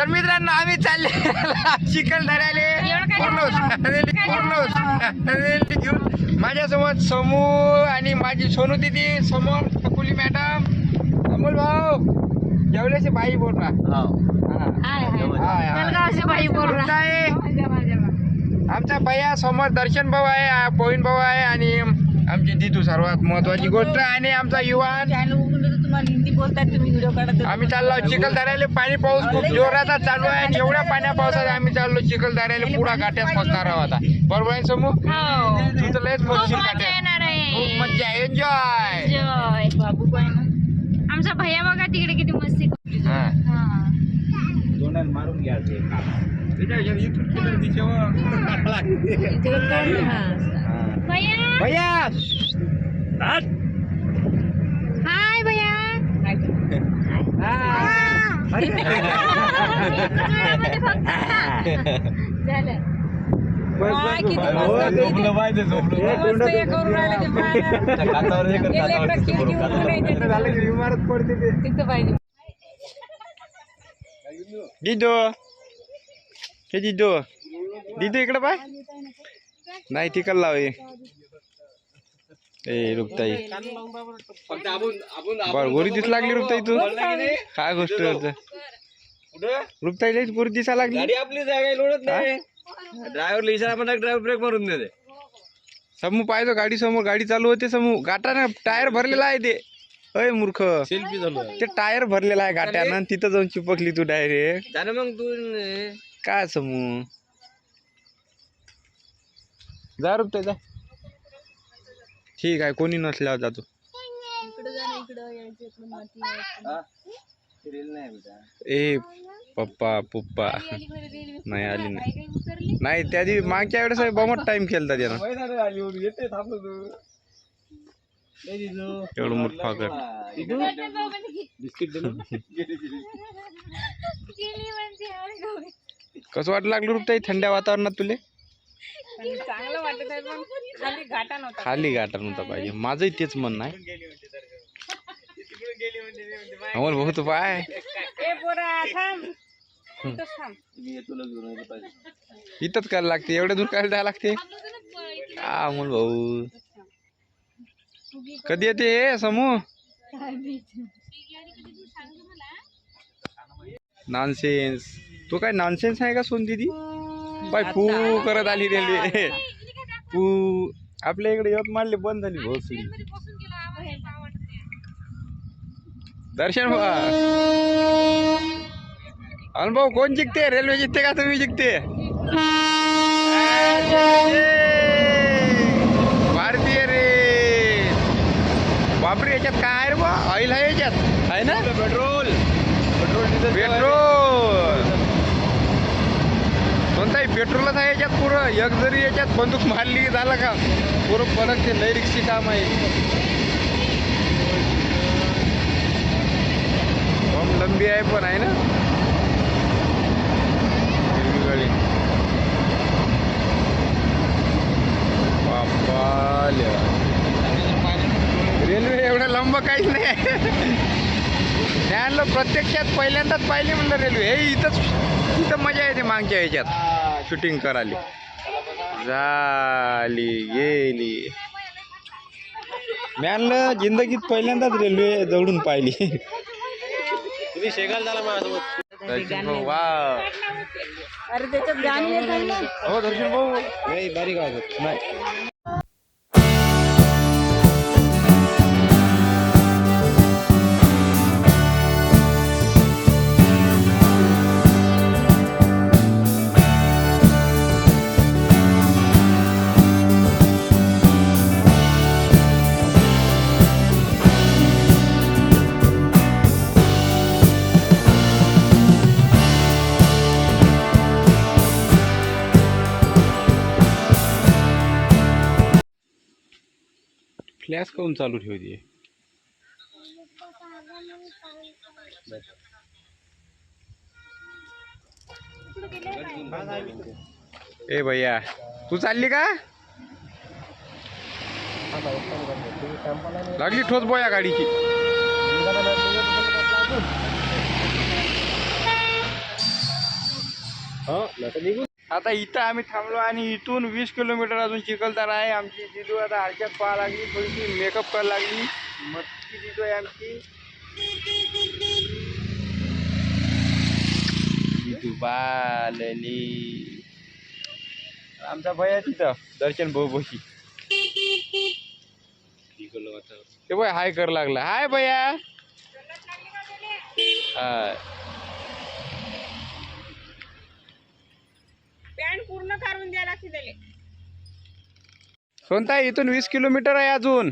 तर मित्रांनो आम्ही चालले. पूर्ण घेऊन माझ्यासोबत समू आणि माझी सोनू दिदी समोर टकुली मॅडम अमोल भाऊ. जेवल्याचे बाई बोल रहा हाय हाय. जळगावची बाई बोल रहा आहे. आमचा भैया समोर दर्शन भाऊ आहे आ- पोहीन भाऊ आहे आणि आमची दिदू सर्वात महत्वाची गोष्ट आणि आमचा युवान. तुम्हाला हिंदी बोलतात तुम्ही व्हिडिओ काढत आम्ही चाललो चिखलदऱ्याला पाणी पाऊस खूप जोराचा चालू आहे आणि एवढ्या पाण्या पावसात आम्ही चाललो चिखलदऱ्याला पुढा गाठ्यास फसणार आहोत आता. बरोबर आहे समू? हो. तू तर लयच खूप बोलशील मजा गाठ्यात येणार खूप आहे. मज्जा एन्जॉय जय बाबू काय आमचा भैया बघा तिकडे किती मस्ती करतो. हा. भैया! भैया हाय भैया झालं काय किती झोपलं पाहिजे झोपलं मस्त हे करून राहिले ते पाय. काचावर हे कर, हे काचावर लेकरं दिसतं बरोबर, किरकिर काचावर करून राहिले. झालं की इमारत पडते ते तिथं पाहिजे दिदो हे दिदो दिदो इकडे पाय नाही तिकडे लाव हे. ए रुक्ताई फक्त आपण आपण बर गोरी दिस लागली रुक्ताई तू? काय गोष्ट रुक्ताई लईच गोरी दिसा लागली. गाडी आपली जागा लोडत नाही. ड्रायव्हरला इशारा पण ड्रायव्हर ब्रेक मारून देते. समू पाहिजे गाडी समोर गाडी चालू होते समू. गाठानं टायर भरलेला आहे ते. अय मूर्ख. सेल्फी चालू आहे ते टायर भरलेला आहे गाट्यानं आणि तिथं जाऊन चिपकली तू डायरेक्ट. जाणं मग तू. काय समू? जा रुपये जा. ठीक आहे कोणी नसल्यावर जातो. ए पप्पा पुप्पा. नाही आली नाही. नाही त्या दिवशी मागच्या वेळेस बमट टाइम केलता त्यानं आली होती येते थांबलो तू. एवढं मूर्खा कर बिस्किट दे कसं वाटलं लागलं रुपये थंड्या वातावरणात तुले? चांगलं वाटत आहे पण खाली घाटा नव्हता. खाली गाठा नव्हता पाहिजे. माझंही तेच म्हणणं आहे. अमोल भाऊ तू पाय. ए पोरा थांब. इथंच थांब. करायला लागते एवढ्या दूर करायला द्यायला लागते? आ, अमोल भाऊ. कधी येते हे समूह नॉनसेन्स. तो काय नॉनसेन्स आहे का सोन दीदी? पाय पू करत आली रेल्वे. पू आपल्या इकडे यवतमाळले बंद झाली भोसडी दर्शन अनुभव कोण जिंकते? रेल्वे जिंकते का तुम्ही जिंकते? भारतीय रे! बापरे याच्यात काय रे बा ऑइल आहे याच्यात. आहे ना? पेट्रोल. Petrol diesel petrol. पेट्रोलच आहे याच्यात पुरं एक जरी याच्यात बंदूक मारली झालं का? पुरं परत ते लय रिक्षी काम आहे. बम लंबी आहे पण आहे ना? गाडी. रेल्वे एवढं लंब काहीच नाही. आहे आणलं प्रत्यक्षात पहिल्यांदाच पाहिली म्हणलं रेल्वे. हे इथंच इथं मजा येते मागच्या ह्याच्यात. शूटिंग करायला झाली गेली. मी आणलं जिंदगीत पहिल्यांदाच रेल्वे दौडून पाहिली. तुम्ही शेगाल झाला माझ्यासोबत दर्शन भाऊ वा. अरे त्याच्यात गाणी येत आहे ना. हो दर्शन भाऊ. नाही बारीक आवाज नाही. फ्लॅश काऊन चालू ठेवते ए भैया तू चालली का? लागली ठोस बोया गाडीची. हा निघू आता इथं आम्ही थांबलो आणि इथून वीस किलोमीटर अजून चिखलदरा आहे. आमची जिजू आता हरक्यात पाहा लागली थोडीशी मेकअप करायला लागली. मस्ती जिजू आहे आमची. जिजू बालली. आमचा भैया तिथं दर्शन भाऊ बशी ते बाय हाय कर लागला. हाय भैया. हाय. पॅन्ट पूर्ण काढून द्यायला लागते त्याले. कोणता? इथून वीस किलोमीटर आहे अजून.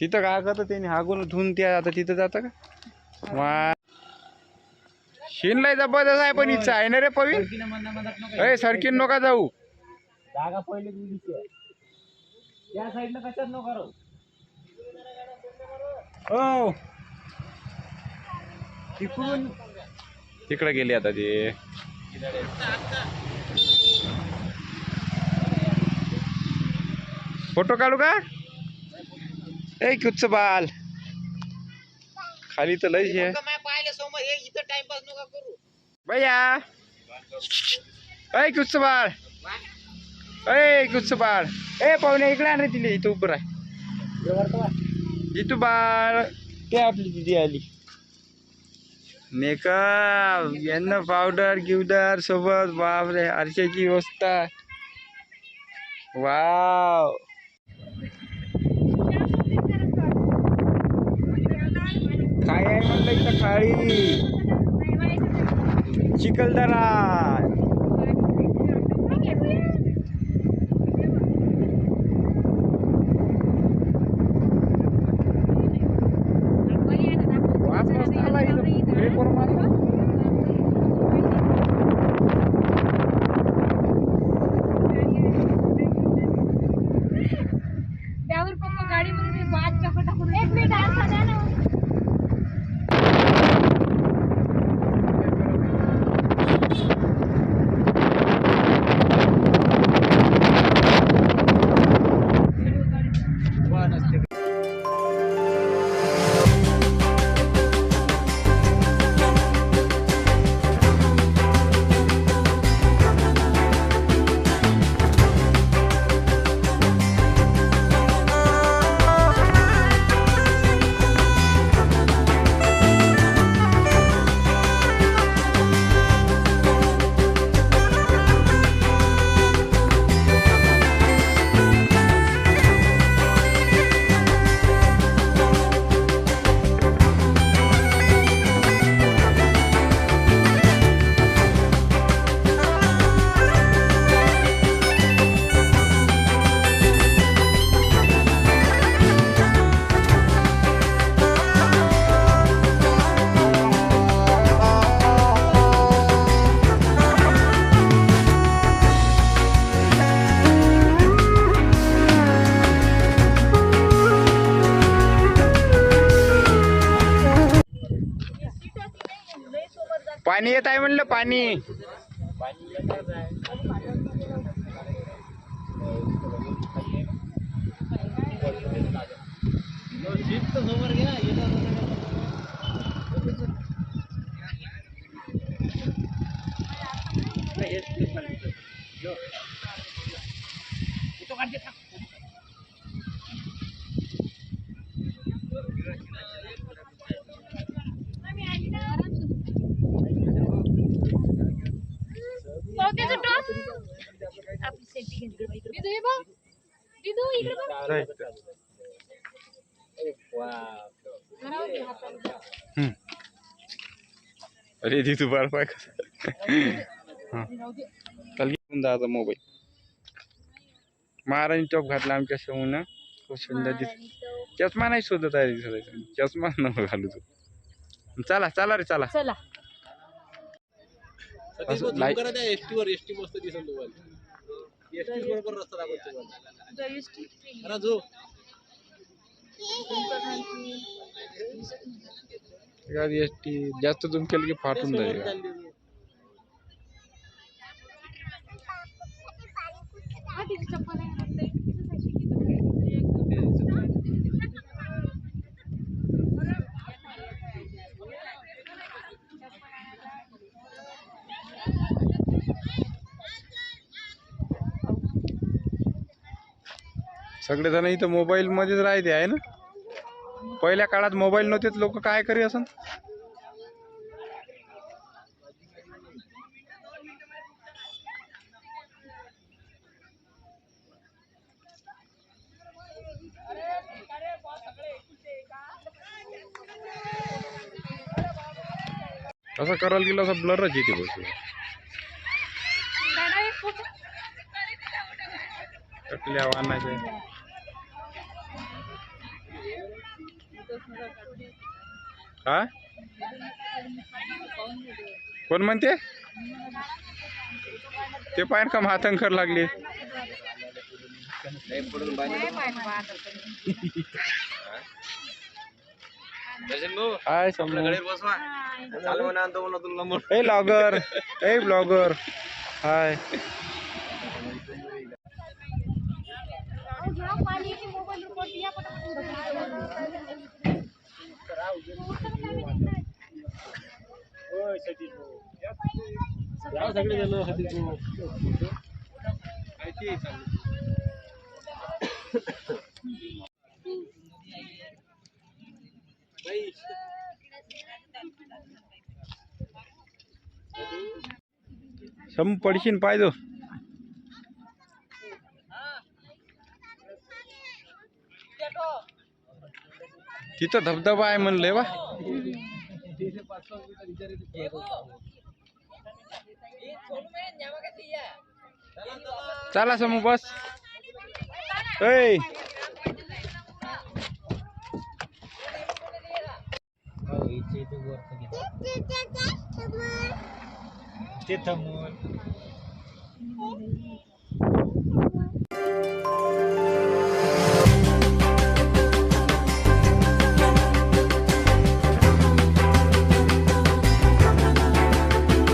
तिथं काय करतं त्याने हागून धुवून त्या आता तिथं जातं का? वा. शिनलाय जबरदस्त आहे पण इच्छा आहे ना रे पवी? अय सरकीन नका जाऊ. जागा पहिले त्या साईडनं कशात नको करू हो. तिकडून तिकडे गेले आता ते. फोटो काढू का? ए कुच्च बाल. खाली तर लयच आहे भैया. ऐ कुच्च बाळ ऐ कुच्च बाळ ए पाहुणे इकडे आण रे तिले इथं उभं राह. इथं बाळ. ते आपली दिदी आली. मेकअप यांना पावडर गिवडर सोबत बापरे आरशाची व्यवस्था. वाव. काय आहे म्हणलं इथं खाळी चिखलदरा. पाणी येत आहे म्हणलं पाणी. समोर घ्या पावत्याचं टोप आपली सेफ्टी घेतली दिदू हे बघ दिदू हम्म. अरे ती तू बार पाय कसं चल घेऊन जा आता मोबाईल महाराणी टॉप घातला आमच्यासमोर खूप सुंदर दिस चष्मा नाही शोधत आहे दिसत चष्मा नको घालू तू चला चला रे चला चला असं लाई- एसटी वर एसटी मस्त दिसेल तुम्हाला एसटी बरोबर रस्ता दाखवतो तुम्हाला. जरा जो एस टी जास्त तुम केलं की फाटून जाईल. हा चप्पल आहे ना, ते तिथंच आहे. सगळेजण इथं मोबाईल मध्येच राहते आहे ना? पहिल्या काळात मोबाईल नव्हतेच लोक काय करी असं असं करायला गेलं असं ब्लरच येते बस दादा एक हा कोण म्हणते? ते पाहिजे का हातंकर लागली. Hi a blogger a blogger hi. पाणी मोबाईल रिपोर्ट या सगळे जण सम पडशीन पाहिजो तिथं धबधबा आहे म्हणलंय बा. चला समू बस. ऐ. ते थांबून.